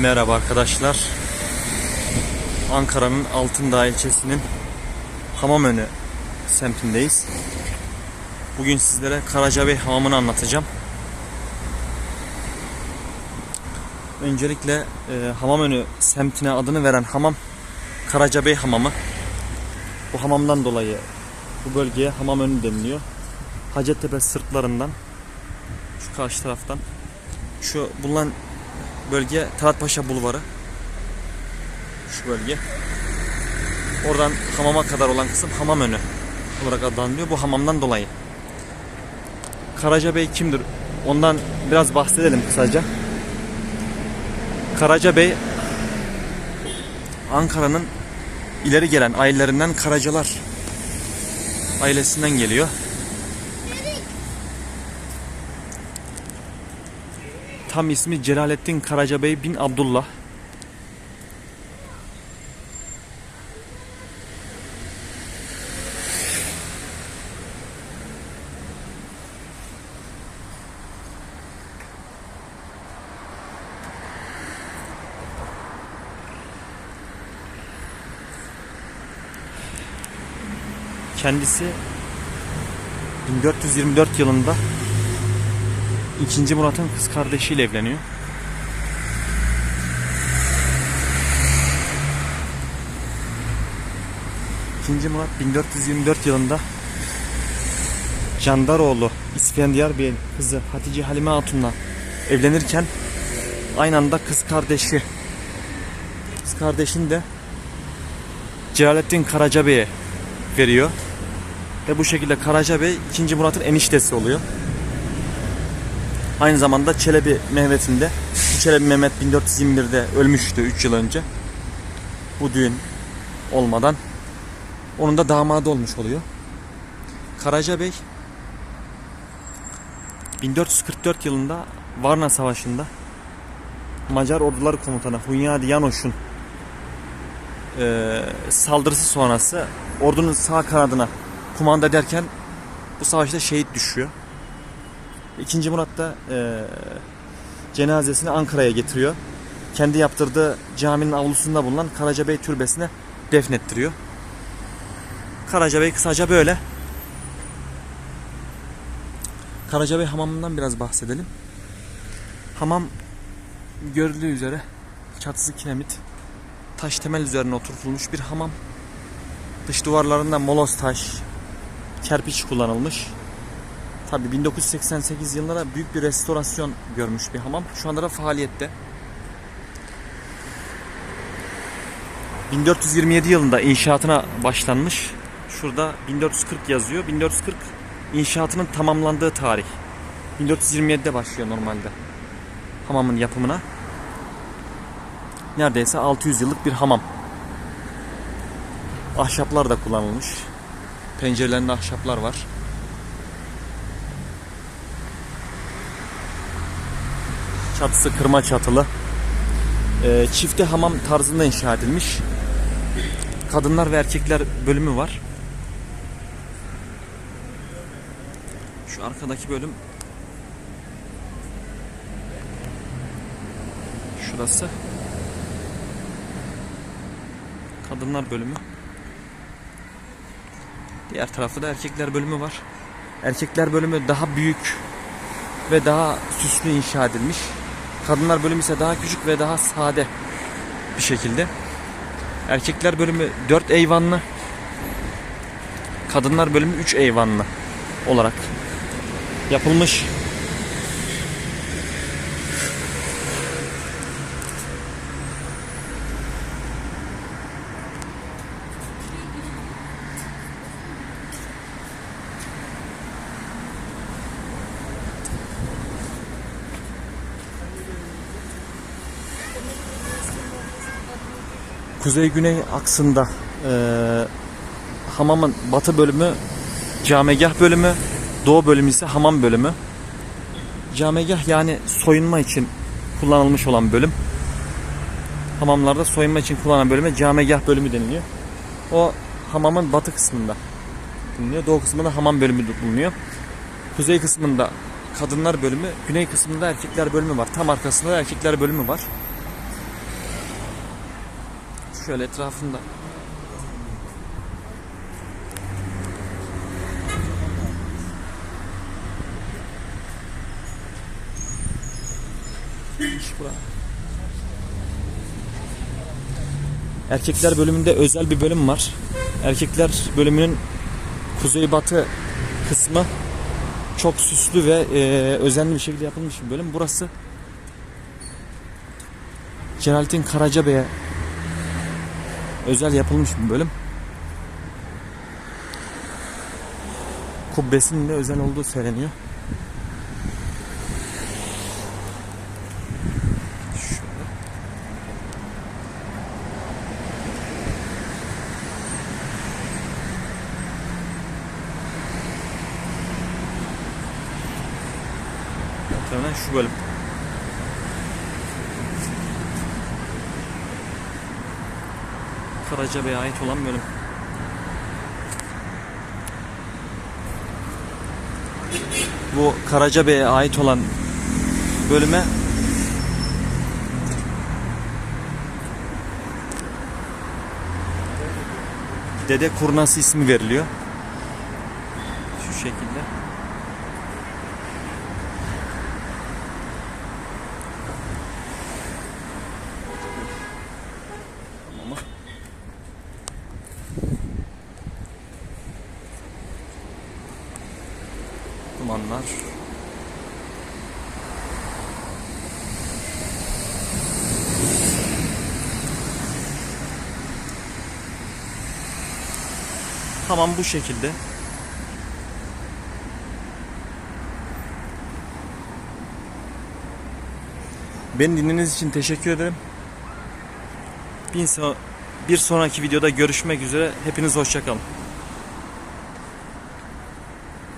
Merhaba arkadaşlar. Ankara'nın Altındağ ilçesinin Hamamönü semtindeyiz. Bugün sizlere Karacabey Hamamı'nı anlatacağım. Öncelikle e, Hamamönü semtine adını veren hamam Karacabey Hamamı. Bu hamamdan dolayı bu bölgeye Hamamönü deniliyor. Hacettepe sırtlarından şu karşı taraftan şu bulunan bölge Talatpaşa Bulvarı. Şu bölge. Oradan hamama kadar olan kısım hamam önü olarak adlandırılıyor. Bu hamamdan dolayı. Karaca Bey kimdir? Ondan biraz bahsedelim kısaca. Karaca Bey Ankara'nın ileri gelen ailelerinden Karacalar ailesinden geliyor. Tam ismi Celalettin Karacabey bin Abdullah. Kendisi 1424 yılında 2. Murat'ın kız kardeşiyle evleniyor. İkinci Murat 1424 yılında Candaroğlu İskendiyar Bey'in kızı Hatice Halime Hatun'la evlenirken aynı anda kız kardeşi kız kardeşini de Celalettin Karaca Bey'e veriyor. Ve bu şekilde Karaca Bey 2. Murat'ın eniştesi oluyor. Aynı zamanda Çelebi Mehmet'in de Çelebi Mehmet 1421'de ölmüştü 3 yıl önce. Bu düğün olmadan onun da damadı olmuş oluyor. Karaca Bey 1444 yılında Varna Savaşı'nda Macar orduları komutanı Hunyadi Yanoş'un eee, saldırısı sonrası ordunun sağ kanadına kumanda ederken bu savaşta şehit düşüyor. İkinci Murat da eee, cenazesini Ankara'ya getiriyor. Kendi yaptırdığı caminin avlusunda bulunan Karacabey Türbesi'ne defnettiriyor. Karacabey kısaca böyle. Karacabey hamamından biraz bahsedelim. Hamam görüldüğü üzere çatısı kiremit, taş temel üzerine oturtulmuş bir hamam. Dış duvarlarında moloz taş, kerpiç kullanılmış. Tabi 1988 yılında büyük bir restorasyon görmüş bir hamam. Şu anda da faaliyette. 1427 yılında inşaatına başlanmış. Şurada 1440 yazıyor. 1440 inşaatının tamamlandığı tarih. 1427'de başlıyor normalde hamamın yapımına. Neredeyse 600 yıllık bir hamam. Ahşaplar da kullanılmış. Pencerelerinde ahşaplar var. Çatısı kırma çatılı. Ee, çifte hamam tarzında inşa edilmiş. Kadınlar ve erkekler bölümü var. Şu arkadaki bölüm Şurası Kadınlar bölümü. Diğer tarafta da erkekler bölümü var. Erkekler bölümü daha büyük ve daha süslü inşa edilmiş. Kadınlar bölümü ise daha küçük ve daha sade bir şekilde. Erkekler bölümü 4 eyvanlı. Kadınlar bölümü 3 eyvanlı olarak yapılmış. Kuzey-güney aksında e, hamamın batı bölümü camegah bölümü, doğu bölümü ise hamam bölümü. Camegah yani soyunma için kullanılmış olan bölüm. Hamamlarda soyunma için kullanılan bölüme camegah bölümü deniliyor. O hamamın batı kısmında bulunuyor. Doğu kısmında hamam bölümü bulunuyor. Kuzey kısmında kadınlar bölümü, güney kısmında erkekler bölümü var. Tam arkasında da erkekler bölümü var. Şöyle etrafında. Erkekler bölümünde özel bir bölüm var. Erkekler bölümünün kuzeybatı kısmı çok süslü ve e, özenli bir şekilde yapılmış bir bölüm. Burası Celalettin Karacabey'e özel yapılmış bir bölüm. Kubbesinin de özel olduğu söyleniyor. Muhtemelen şu bölüm. Karacabey'e ait olan bölüm. Bu Karacabey'e ait olan bölüme Dede Kurnası ismi veriliyor. Şu şekilde. Tamam. Dumanlar. Tamam bu şekilde. Beni dinlediğiniz için teşekkür ederim. Bir, bir sonraki videoda görüşmek üzere. Hepiniz hoşçakalın.